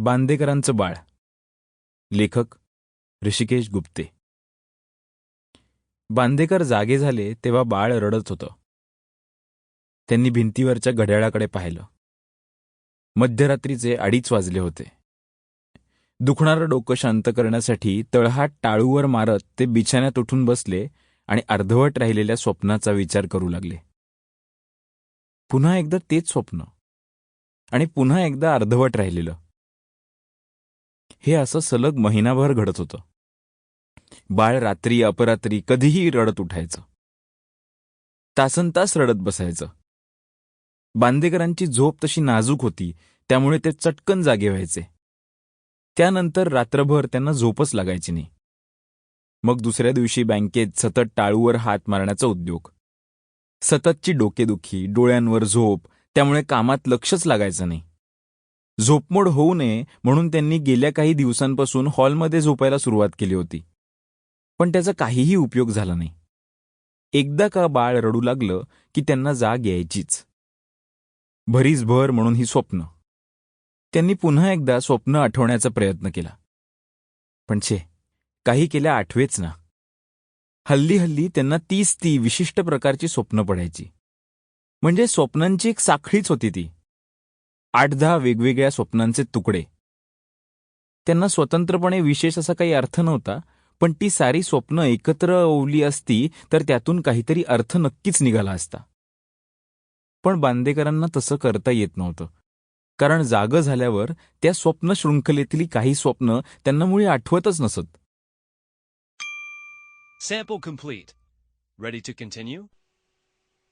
बांदेकरांचं बाळ. लेखक ऋषिकेश गुप्ते. बांदेकर जागे झाले तेव्हा बाळ रडत होतं. त्यांनी भिंतीवरच्या घड्याळाकडे पाहिलं. मध्यरात्रीचे अडीच वाजले होते. दुखणारं डोकं शांत करण्यासाठी तळहात टाळूवर मारत ते बिछाण्यात उठून बसले आणि अर्धवट राहिलेल्या स्वप्नाचा विचार करू लागले. पुन्हा एकदा तेच स्वप्न. आणि पुन्हा एकदा अर्धवट राहिलेलं. हे असं सलग महिनाभर घडत होतं. बाळ रात्री अपरात्री कधीही रडत उठायचं. तासन तास रडत बसायचं. बांदेकरांची झोप तशी नाजूक होती त्यामुळे ते चटकन जागे व्हायचे. त्यानंतर रात्रभर त्यांना झोपच लागायची नाही. मग दुसऱ्या दिवशी बँकेत सतत टाळूवर हात मारण्याचा उद्योग. सततची डोकेदुखी डोळ्यांवर झोप त्यामुळे कामात लक्षच लागायचं नाही. झोपमोड होऊ नये म्हणून त्यांनी गेल्या काही दिवसांपासून हॉलमध्ये झोपायला सुरुवात केली होती. पण त्याचा काहीही उपयोग झाला नाही. एकदा का बाळ रडू लागलं की त्यांना जाग यायचीच. भरीसभर म्हणून ही स्वप्न. त्यांनी पुन्हा एकदा स्वप्न आठवण्याचा प्रयत्न केला. पण छे काही केल्या आठवेच ना. हल्ली हल्ली त्यांना तीच ती विशिष्ट प्रकारची स्वप्न पडायची. म्हणजे स्वप्नांची एक साखळीच होती ती. आठ दहा वेगवेगळ्या स्वप्नांचे तुकडे त्यांना स्वतंत्रपणे विशेष असा काही अर्थ नव्हता पण ती सारी स्वप्न एकत्र ओवली असती तर त्यातून काहीतरी अर्थ नक्कीच निघाला असता पण बांदेकरांना तसं करता येत नव्हतं कारण जागं झाल्यावर त्या स्वप्न शृंखलेतली काही स्वप्न त्यांना मुळे आठवतच नसत Sample complete. Ready to continue?